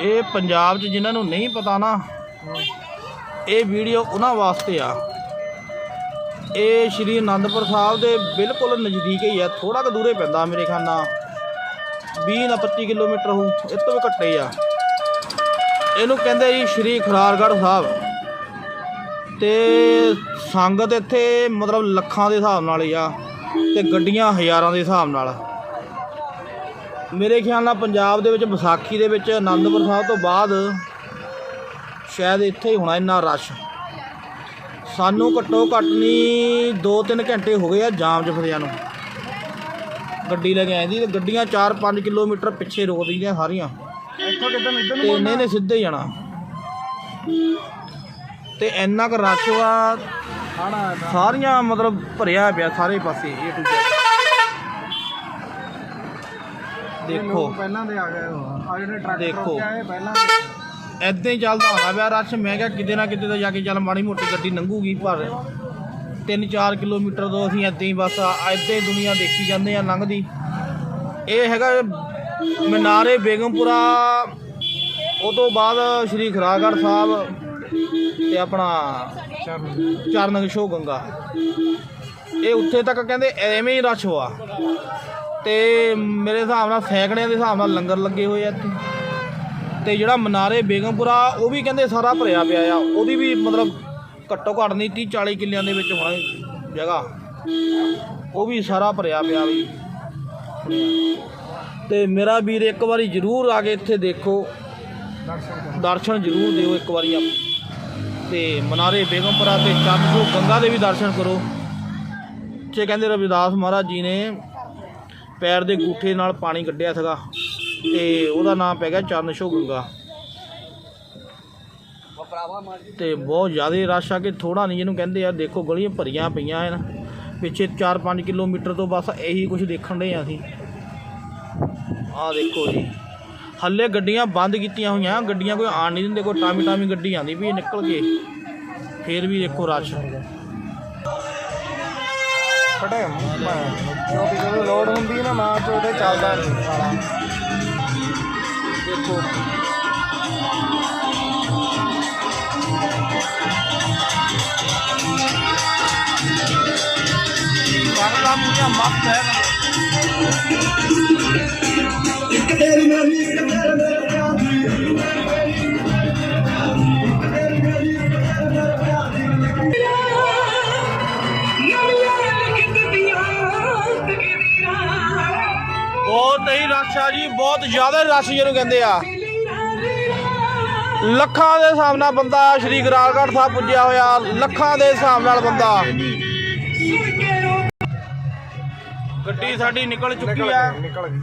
ਇਹ ਪੰਜਾਬ 'ਚ ਜਿਨ੍ਹਾਂ ਨੂੰ ਨਹੀਂ ਪਤਾ ਨਾ, ਇਹ ਵੀਡੀਓ ਉਹਨਾਂ ਵਾਸਤੇ ਆ। ਇਹ ਸ਼੍ਰੀ ਅਨੰਦਪੁਰ ਸਾਹਿਬ ਦੇ ਬਿਲਕੁਲ ਨਜ਼ਦੀਕ ਹੀ ਆ ਥੋੜਾ ਕੁ ਦੂਰੇ ਪੈਂਦਾ ਮੇਰੇ ਖਿਆਲ ਨਾਲ। 20 ਨਾ 25 ਕਿਲੋਮੀਟਰ ਹੋ ਇਹ ਤੋਂ ਵੀ ਘੱਟੇ ਆ। ਇਹਨੂੰ ਕਹਿੰਦੇ ਜੀ ਸ਼੍ਰੀ ਖਰਾਰਗੜ੍ਹ ਸਾਹਿਬ। ਤੇ ਸੰਗਤ ਇੱਥੇ ਮਤਲਬ ਲੱਖਾਂ ਦੇ ਹਿਸਾਬ ਨਾਲ ਹੀ ਆ, ਤੇ ਗੱਡੀਆਂ ਹਜ਼ਾਰਾਂ ਦੇ ਹਿਸਾਬ ਨਾਲ। ਮੇਰੇ ਖਿਆਲ ਨਾਲ ਪੰਜਾਬ ਦੇ ਵਿੱਚ, ਵਿਸਾਖੀ ਦੇ ਵਿੱਚ ਆਨੰਦਪੁਰ ਸਾਹਿਬ ਤੋਂ ਬਾਅਦ ਸ਼ਾਇਦ ਇੱਥੇ ਹੀ ਹੋਣਾ ਇੰਨਾ ਰਸ਼। ਸਾਨੂੰ ਘੱਟੋ ਘੱਟ ਨਹੀਂ 2-3 ਘੰਟੇ ਹੋ ਗਏ ਆ ਜਾਮ 'ਚ ਫਸਿਆ ਨੂੰ। ਗੱਡੀ ਲੈ ਕੇ ਆਈ ਦੀ ਤੇ ਗੱਡੀਆਂ 4-5 ਕਿਲੋਮੀਟਰ ਪਿੱਛੇ ਰੋਕ ਦਿੰਦੀਆਂ ਸਾਰੀਆਂ। ਇੱਥੋਂ ਕਿੱਦਾਂ ਇੱਧਰ ਤੇ ਇਹਨੇ ਨੇ ਸਿੱਧੇ ਹੀ ਜਾਣਾ। ਤੇ ਇੰਨਾ ਕੁ ਰਸ਼ ਵਾ, ਸਾਰੀਆਂ ਮਤਲਬ ਭਰਿਆ ਪਿਆ ਸਾਰੇ ਪਾਸੇ ਇਹ ਟੂ ਦੇਖੋ। ਪਹਿਲਾਂ ਦੇ ਆ ਗਏ ਆ ਜਿਹੜੇ ਟਰੱਕ ਦੇਖੋ। ਆਏ ਪਹਿਲਾਂ ਦੇ ਐਦਾਂ ਹੀ ਚੱਲਦਾ ਹੋਣਾ ਪਿਆ ਰਸ਼। ਮੈਂ ਕਿਹਾ ਕਿਤੇ ਨਾ ਕਿਤੇ ਤਾਂ ਜਾ ਕੇ ਚੱਲ ਮਾੜੀ ਮੋਟੀ ਗੱਡੀ ਲੰਘੂਗੀ ਪਰ 3-4 ਕਿਲੋਮੀਟਰ ਤੋਂ ਅਸੀਂ ਐਦਾਂ ਹੀ ਬਸ ਐਦਾਂ ਹੀ ਦੁਨੀਆ ਦੇਖੀ ਜਾਂਦੇ ਆ ਲੰਘਦੀ। ਇਹ ਹੈਗਾ ਮਨਾਰੇ ਬੇਗਮਪੁਰਾ। ਉਹ ਤੋਂ ਬਾਅਦ ਸ਼੍ਰੀ ਖਰਾਗੜ੍ਹ ਸਾਹਿਬ ਤੇ ਆਪਣਾ ਚਰਨ ਸ਼ੋ ਗੰਗਾ ਇਹ ਉੱਥੇ ਤੱਕ ਕਹਿੰਦੇ ਐਵੇਂ ਹੀ ਰਸ਼ ਹੋਆ ਤੇ ਮੇਰੇ ਹਿਸਾਬ ਨਾਲ ਸੈਂਕੜਿਆਂ ਦੇ ਹਿਸਾਬ ਨਾਲ ਲੰਗਰ ਲੱਗੇ ਹੋਏ ਆ ਇੱਥੇ। ਤੇ ਜਿਹੜਾ ਮਨਾਰੇ ਬੇਗਮਪੁਰਾ, ਉਹ ਵੀ ਕਹਿੰਦੇ ਸਾਰਾ ਭਰਿਆ ਪਿਆ ਆ। ਉਹਦੀ ਵੀ ਮਤਲਬ ਘੱਟੋ ਘੱਟ ਨਹੀਂ 30 40 ਕਿੱਲਿਆਂ ਦੇ ਵਿੱਚ ਹੋਣਾ ਜਗ੍ਹਾ। ਉਹ ਵੀ ਸਾਰਾ ਭਰਿਆ ਪਿਆ ਵੀ। ਤੇ ਮੇਰਾ ਵੀਰ ਇੱਕ ਵਾਰੀ ਜ਼ਰੂਰ ਆ ਕੇ ਇੱਥੇ ਦੇਖੋ। ਦਰਸ਼ਨ ਜ਼ਰੂਰ ਦਿਓ ਇੱਕ ਵਾਰੀ ਆਪ। ਤੇ ਮਨਾਰੇ ਬੇਗਮਪੁਰਾ ਤੇ ਚੰਦਸੋ ਗੰਗਾ ਦੇ ਵੀ ਦਰਸ਼ਨ ਕਰੋ। ਤੇ ਕਹਿੰਦੇ ਰਵਿਦਾਸ ਮਹਾਰਾਜ ਜੀ ਨੇ ਪੈਰ ਦੇ ਗੂਠੇ ਨਾਲ ਪਾਣੀ ਕੱਢਿਆ ਸੀਗਾ ਤੇ ਉਹਦਾ ਨਾਮ ਪੈ ਗਿਆ ਚਰਨ ਛੋ ਗੰਗਾ। ਤੇ ਬਹੁਤ ਜ਼ਿਆਦਾ ਰਸ਼ ਆ ਕੇ ਥੋੜਾ ਨਹੀਂ ਜਿਹਨੂੰ ਕਹਿੰਦੇ ਆ, ਦੇਖੋ ਗਲੀਆਂ ਭਰੀਆਂ ਪਈਆਂ ਹਨ। ਪਿੱਛੇ 4-5 ਕਿਲੋਮੀਟਰ ਤੋਂ ਬਸ ਇਹੀ ਕੁਝ ਦੇਖਣ ਦੇ ਆ ਅਸੀਂ। ਆਹ ਦੇਖੋ ਜੀ, ਹੱਲੇ ਗੱਡੀਆਂ ਬੰਦ ਕੀਤੀਆਂ ਹੋਈਆਂ, ਗੱਡੀਆਂ ਕੋਈ ਆਣ ਨਹੀਂ ਦਿੰਦੇ, ਕੋਈ ਟਾਮੀ ਟਾਮੀ ਗੱਡੀ ਆਂਦੀ ਵੀ ਨਿਕਲ ਗਏ। ਫੇਰ ਵੀ ਦੇਖੋ ਰਸ਼। ਫਟੇ ਕਿਉਂਕਿ ਜਦੋਂ ਲੋਡ ਹੁੰਦੀ ਹੈ ਨਾ, ਮਾਂ ਚ ਉਹਦੇ ਚੱਲਦਾ ਨਹੀਂ ਸਾਲਾ ਦੇਖੋ ਕਰਲਾ ਮੁਝੇ ਮਸਤ ਹੈ। ਬਹੁਤ ਹੀ ਰਸ਼ ਆ ਜੀ ਬਹੁਤ ਜ਼ਿਆਦਾ ਰਸ਼ ਜਿਹਨੂੰ ਕਹਿੰਦੇ ਆ। ਲੱਖਾਂ ਦੇ ਹਿਸਾਬ ਨਾਲ ਬੰਦਾ ਸ਼੍ਰੀ ਗਰਾਲਗੜ੍ਹ ਸਾਹਿਬ ਪੁੱਜਿਆ ਹੋਇਆ ਲੱਖਾਂ ਦੇ ਹਿਸਾਬ ਨਾਲ ਬੰਦਾ। ਗੱਡੀ ਸਾਡੀ ਨਿਕਲ ਚੁੱਕੀ ਆ। ਨਿਕਲ ਗਈ।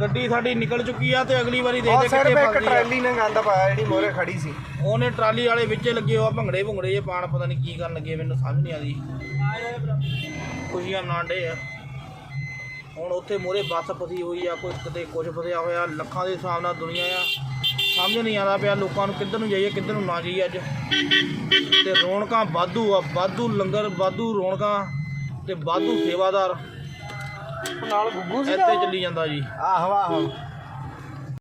ਗੱਡੀ ਸਾਡੀ ਨਿਕਲ ਚੁੱਕੀ ਆ ਤੇ ਅਗਲੀ ਵਾਰੀ ਦੇਖਦੇ ਸਿਰਫ ਕਿੱਥੇ ਇੱਕ ਫਸਦੀ ਆ। ਟਰੈਲੀ ਨੇ ਗੰਦ ਪਾਇਆ ਜਿਹੜੀ ਮੋਰੇ ਖੜੀ ਸੀ। ਉਹਨੇ ਟਰਾਲੀ ਵਾਲੇ ਵਿੱਚੇ ਲੱਗੇ ਹੋਆ ਭੰਗੜੇ ਭੁੰਗੜੇ ਜੇ ਪਾਣ ਪਤਾ ਨਹੀਂ ਕੀ ਕਰਨ ਲੱਗੇ ਮੈਨੂੰ ਸਮਝ ਨਹੀਂ ਆਦੀ ਖੁਸ਼ੀਆਂ ਨਾਂਡੇ ਆ। ਹੁਣ ਉੱਥੇ ਮੋਰੇ ਬੱਸ ਫਸੀ ਹੋਈ ਆ ਕੋਈ ਕਿਤੇ ਕੁਝ ਫਸਿਆ ਹੋਇਆ ਲੱਖਾਂ ਦੇ ਹਿਸਾਬ ਨਾਲ ਦੁਨੀਆ ਆ। ਸਮਝ ਨਹੀਂ ਆਉਂਦਾ ਪਿਆ ਲੋਕਾਂ ਨੂੰ ਕਿੱਧਰ ਨੂੰ ਜਾਈਏ ਕਿੱਧਰ ਨੂੰ ਨਾ ਜਾਈਏ ਅੱਜ। ਤੇ ਰੌਣਕਾਂ ਵਾਧੂ ਆ ਵਾਧੂ ਲੰਗਰ ਵਾਧੂ ਰੌਣਕਾਂ ਤੇ ਵਾਧੂ ਸੇਵਾਦਾਰ। ਨਾਲ ਗੁੱਗੂ ਸੀ ਇੱਥੇ ਚੱਲੀ ਜਾਂਦਾ ਜੀ। ਆਹੋ ਆਹੋ।